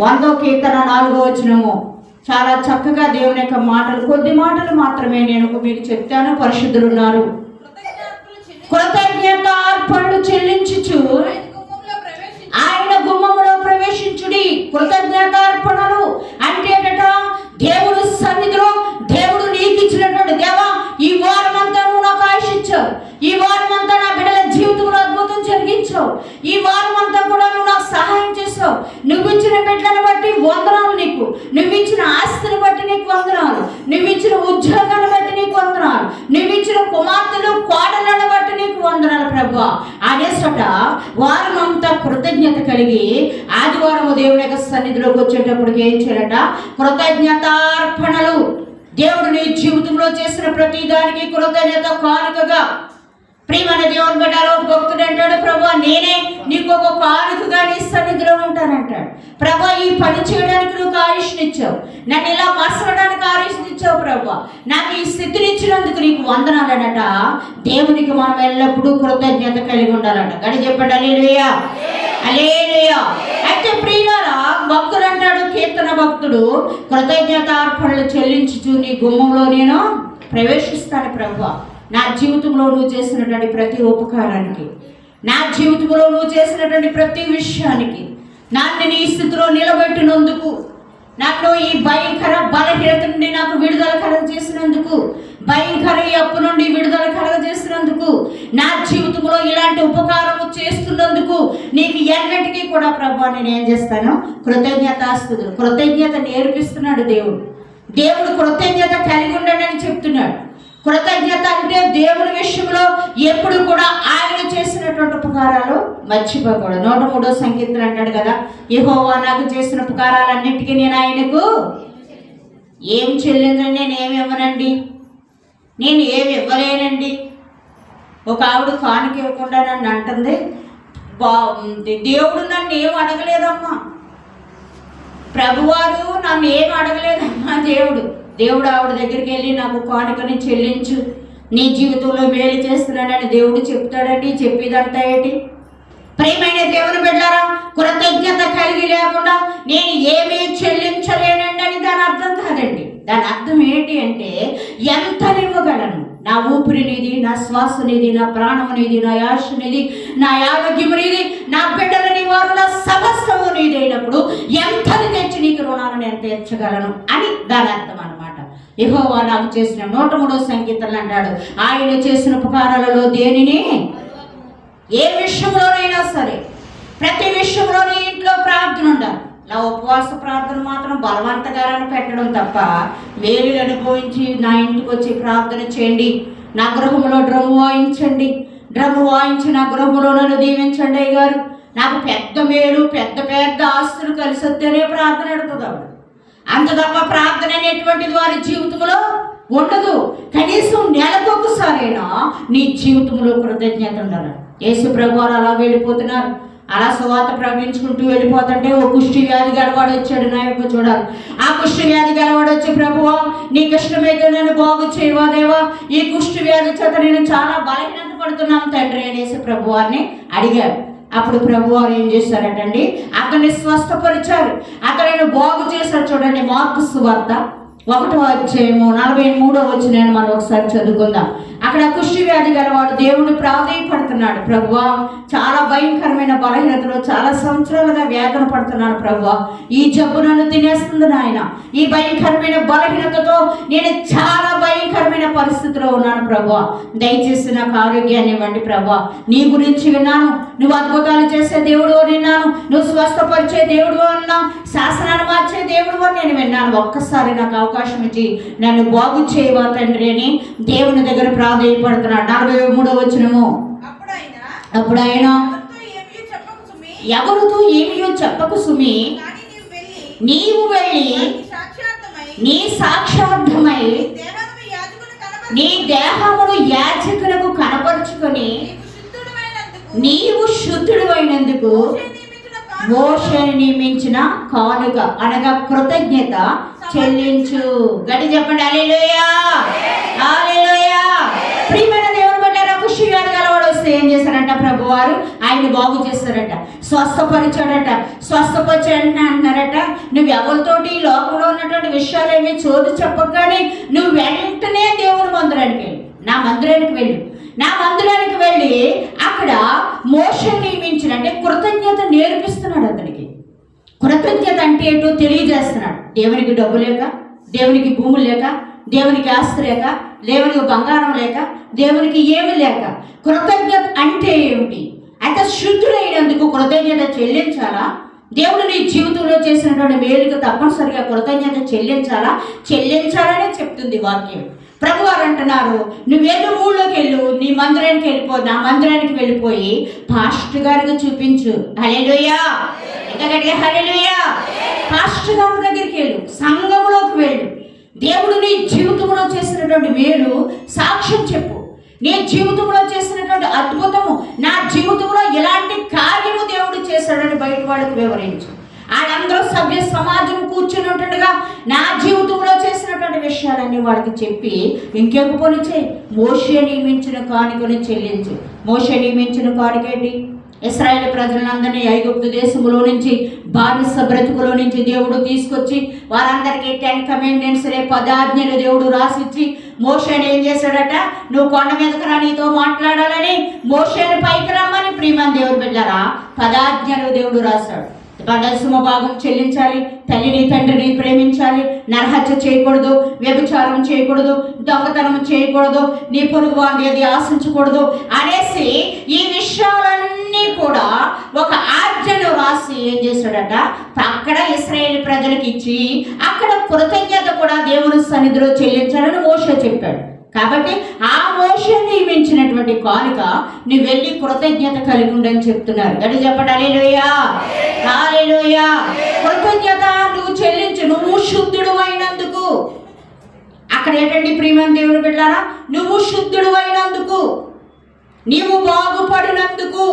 వందో కీర్తన నాలుగో వచనము. చాలా చక్కగా దేవుని యొక్క మాటలు కొద్ది మాటలు మాత్రమే నేను మీకు చెప్తాను పరిశుద్ధులు ఉన్నారు చెల్లించి కృతజ్ఞత అర్పణలు చెల్లించుచు ఆయన గుమ్మములో ప్రవేశించుడి. కృతజ్ఞతార్పణలు అంటే ఏంటట దేవుడు సన్నిధిలో దేవుడు నీకు ఇచ్చినటువంటి దేవా ఈ వారం అంతా నువ్వు నాకు ఆయుష్ ఇచ్చావు ఈ వారం అంతా నా బిడ్డల జీవితంలో అద్భుతం జరిగించావు ఈ వారం అంతా కూడా నువ్వు నాకు సహాయం చేసావు నువ్వు ఇచ్చిన బిడ్డలను బట్టి వందనాలు నీకు. నువ్వు ఇచ్చిన ఆస్తిని బట్టి నీకు వందనాలు. నువ్వు ఇచ్చిన ఉద్యోగాన్ని బట్టి నీకు వందనాలు. నువ్వు ఇచ్చిన కుమార్తెలు కోడలను బట్టి నీకు వందనాలు ప్రభు అనేసట వారం అంతా కృతజ్ఞత కలిగి ఆదివారం దేవుని యొక్క సన్నిధిలోకి వచ్చేటప్పటికి ఏం చేయాలట? కృతజ్ఞతార్పణలు. దేవుడు నీ జీవితంలో చేసిన ప్రతి దానికి కృతజ్ఞత కానుకగా. ప్రియమైన దేవుని బిడ్డలో భక్తుడు అంటాడు ప్రభు నేనే నీకు ఒక కానుకగా నీ సన్నిధిలో ఉంటానంటాడు. ప్రభా ఈ పని చేయడానికి నువ్వు ఆయుష్నిచ్చావు నన్ను ఇలా మసలడానికి ఆయుష్నిచ్చావు ప్రభా. నాకు ఈ స్థితిని ఇచ్చినందుకు నీకు వందనాలనట. దేవునికి మనం ఎల్లప్పుడూ కృతజ్ఞత కలిగి ఉండాలంట. గడి చెప్పండి అలీలుయా అలీలుయా అయితే ప్రియులారా భక్తుడు అంటాడు కీర్తన భక్తుడు కృతజ్ఞత అర్పణలు చెల్లించుచు నీ గుమ్మంలో నేను ప్రవేశిస్తాను ప్రభు. నా జీవితంలో నువ్వు చేసినటువంటి ప్రతి ఉపకారానికి. నా జీవితంలో నువ్వు చేసినటువంటి ప్రతి విషయానికి నన్ను నీ స్థితిలో నిలబెట్టినందుకు నన్ను ఈ భయంకర బలహీనత నుండి నాకు విడుదల కలగజేసినందుకు భయంకర ఈ అప్పు నుండి విడుదల కలగజేసినందుకు నా జీవితంలో ఇలాంటి ఉపకారము చేస్తున్నందుకు నీకు ఎన్నటికీ కూడా ప్రభా నేను ఏం చేస్తాను? కృతజ్ఞతాస్తుతులు కృతజ్ఞత నేర్పిస్తున్నాడు దేవుడు. దేవుడు కృతజ్ఞత కలిగి ఉండడని చెప్తున్నాడు. కృతజ్ఞత అంటే దేవుని విషయంలో ఎప్పుడు కూడా ఆయన చేసినటువంటి ఉపకారాలు మర్చిపోకూడదు. నూట మూడో సంకీర్తన అంటాడు కదా యెహోవా నాకు చేసిన ఉపకారాలన్నిటికీ నేను ఆయనకు ఏం చెల్లిందండి నేను ఏమి ఇవ్వనండి? నేను ఏమి ఇవ్వలేనండి? ఒక ఆవిడ కానుక ఇవ్వకుండా నన్ను అంటుంది బా దేవుడు నన్ను ఏం అడగలేదమ్మా? ప్రభువారు నన్ను ఏం అడగలేదమ్మా దేవుడు? దేవుడు ఆవిడ దగ్గరికి వెళ్ళి నాకు కానుకని చెల్లించు. నీ జీవితంలో మేలు చేస్తున్నాడని దేవుడు చెప్తాడండి. చెప్పేదంతా ఏంటి? ప్రేమైన దేవుని బిడ్డారా కృతజ్ఞత కలిగి లేకుండా నేను ఏమీ చెల్లించలేనండి అని దాని అర్థం కాదండి. దాని అర్థం ఏంటి అంటే ఎంత నివ్వగలను నా ఊపిరి నీది నా శ్వాస నీది నా ప్రాణము నీది నా యాశ నీది నా ఆరోగ్యము నీది నా బిడ్డల వారు నా సమస్తము నీదైనప్పుడు ఎంతని తెచ్చి నీకు రుణాలను నేను తీర్చగలను అని దాని అర్థం అనమాట యహోవా నాకు చేసిన నూట మూడో సంకీర్తనలు అంటాడు. ఆయన చేసిన ఉపకారాలలో దేనిని? ఏ విషయంలోనైనా సరే ప్రతి విషయంలోనే ఇంట్లో ప్రార్థన ఉండాలి. నా ఉపవాస ప్రార్థన మాత్రం బలవంతగారని పెట్టడం తప్ప వేలు అనుభవించి నా ఇంటికి వచ్చి ప్రార్థన చేయండి. నా గృహంలో డ్రమ్ము వాయించండి. డ్రమ్ము వాయించి నా గృహంలో నన్ను దీవించండి అయ్యారు నాకు పెద్ద మేలు పెద్ద పెద్ద ఆస్తులు కలిసి వస్తేనే ప్రార్థన ఎడుతుంది అంత తప్ప ప్రార్థన అనేటువంటిది వారి జీవితంలో ఉండదు. కనీసం నెలకొకసారైనా నీ జీవితంలో కృతజ్ఞత ఉండాలి. యేసు ప్రభువారు అలా వెళ్ళిపోతున్నారు. అలా సువాత ప్రవహించుకుంటూ వెళ్ళిపోతుంటే ఓ కుష్టి వ్యాధి గలవాడు వచ్చాడు. నా యొక్క చూడాలి. ఆ కుష్టి వ్యాధి గలవాడు వచ్చి ప్రభువా నీకు ఇష్టమైతే నన్ను బాగు చేయవా దేవా? ఈ కుష్టి వ్యాధి చేత నేను చాలా బలహీనత పడుతున్నాను తండ్రి అనేసి ప్రభువాన్ని అడిగాడు. అప్పుడు ప్రభు వారు ఏం చేశారటండి? అతన్ని స్వస్థపరిచారు. అతనిని బాగు చేశారు చూడండి మార్పు సువార్త ఒకటో అధ్యాయము నలభై మూడో వచ్చిన మనం ఒకసారి చదువుకుందాం. అక్కడ కుష్టి వ్యాధి గలవాడు దేవుని ప్రాధేయపడుతున్నాడు. ప్రభువా చాలా భయంకరమైన బలహీనతలో చాలా సంవత్సరాలుగా వేదన పడుతున్నాను ప్రభువా. ఈ జబ్బు నన్ను తినేస్తుంది నాయన. ఈ భయంకరమైన బలహీన పరిస్థితిలో ఉన్నాను ప్రభువా దయచేసి నాకు ఆరోగ్యాన్ని ఇవ్వండి ప్రభువా నీ గురించి విన్నాను. నువ్వు అద్భుతాలు చేసే దేవుడు అని విన్నాను. నువ్వు స్వస్థపరిచే దేవుడు అన్నా శాసనాన్ని మార్చే దేవుడు అని నేను విన్నాను. ఒక్కసారి నాకు అవకాశం ఇచ్చి నన్ను బాగు చేయవా తండ్రి అని దేవుని దగ్గర ప్రాధాయపడుతున్నాడు నలభై మూడో వచ్చినము అప్పుడు ఆయన ఎవరితో ఏమియో చెప్పకు సుమి? నీవు వెళ్ళి నీ సాక్షార్థమై నీ దేహమును యాచకులకు కనపరుచుకొని నీవు శుద్ధుడు అయినందుకు మోషని నియమించిన కానుక అనగా కృతజ్ఞత చెల్లించు. గడి చెప్పండి. అలెలుయా అలెలుయా ప్రియమైన దేవుని బట్టారా ఖుషి వ్యాధి గలవాడు వస్తే ఏం చేశారంట ప్రభు వారు ఆయన బాగు చేస్తారట. స్వస్థపరిచాడట. స్వస్థపరిచాడని అన్నారట. నువ్వు ఎవరితోటి ఈ లోకంలో ఉన్నటువంటి విషయాలు ఏమి చోటు చెప్పగానే నువ్వు వెంటనే దేవుని మందిరానికి వెళ్ళి. నా మందిరానికి వెళ్ళు. నా మందిరానికి వెళ్ళి అక్కడ మోషన్ నియమించిన అంటే కృతజ్ఞత నేర్పిస్తున్నాడు అతనికి. కృతజ్ఞత అంటే ఏంటో తెలియజేస్తున్నాడు. దేవునికి డబ్బు లేక దేవునికి భూములు లేక దేవునికి ఆస్తి లేక దేవునికి బంగారం లేక దేవునికి ఏమి లేక. కృతజ్ఞత ఏమిటి అయితే శుద్ధుడైనందుకు కృతజ్ఞత చెల్లించాలా? దేవుడు నీ జీవితంలో చేసినటువంటి మేలుకు తప్పనిసరిగా కృతజ్ఞత చెల్లించాలా? చెల్లించాలనే చెప్తుంది వాక్యం. ప్రభు గారు అంటున్నారు నువ్వెళ్ళు ఊళ్ళోకి వెళ్ళు నీ మందిరానికి వెళ్ళిపో నా మందిరానికి వెళ్ళిపోయి పాస్టర్ గారికి చూపించు. హలెలుయా ఇంకా గట్టిగా పాస్టర్ గారి దగ్గరికి వెళ్ళు సంఘంలోకి వెళ్ళు. దేవుడు నీ జీవితంలో చేసినటువంటి మేలు సాక్ష్యం చెప్పు. నీ జీవితంలో అద్భుతము. నా జీవితంలో ఎలాంటి కార్యము దేవుడు చేశాడని బయట వాళ్ళకి వివరించు. వాళ్ళందరూ సభ్య సమాజం కూర్చుని ఉంటుండగా నా జీవితంలో చేసినటువంటి విషయాలన్నీ వాళ్ళకి చెప్పి ఇంకెక్కు పోలిచే చేయి. మోషే నియమించిన కానుకను చెల్లించు. మోషే నియమించిన కానుకేంటి? ఇస్రాయేల్ ప్రజలందరినీ ఐగుప్తు దేశంలో నుంచి బానిస బ్రతుకులో నుంచి దేవుడు తీసుకొచ్చి వారందరికీ టెన్ కమాండెంట్స్ రే పదాజ్ఞలు దేవుడు రాసిచ్చి మోషన్ ఏం చేశాడట? నువ్వు కొండ మీదకి రా నీతో మాట్లాడాలని మోషన్ పైకి రమ్మని ప్రియమని దేవుడు బిడ్డారా పదాజ్ఞలు దేవుడు రాశాడు. దశమ భాగం చెల్లించాలి తల్లిని తండ్రిని ప్రేమించాలి నరహత్య చేయకూడదు వ్యభిచారం చేయకూడదు దొంగతనం చేయకూడదు నీ పొరుగు వారిని ఆశించకూడదు అనేసి ఈ విషయాలన్నీ కూడా ఒక ఆజ్ఞను రాసి ఏం చేశాడట? అక్కడ ఇస్రాయేల్ ప్రజలకు ఇచ్చి కృతజ్ఞత కూడా దేవుని సన్నిధిలో చెల్లించాలని మోషే చెప్పాడు. కాబట్టి ఆ మోషన్ నియమించినటువంటి కానుక నువ్వు వెళ్ళి కృతజ్ఞత కలిగి ఉండని చెప్తున్నారు. గడి చెప్పండి అలేలుయా కృతజ్ఞత నువ్వు చెల్లించు నువ్వు శుద్ధుడు అయినందుకు. అక్కడ ఏంటండి ప్రియమని దేవుడు బిడ్డారా? నువ్వు శుద్ధుడు అయినందుకు నీవు బాగుపడినందుకు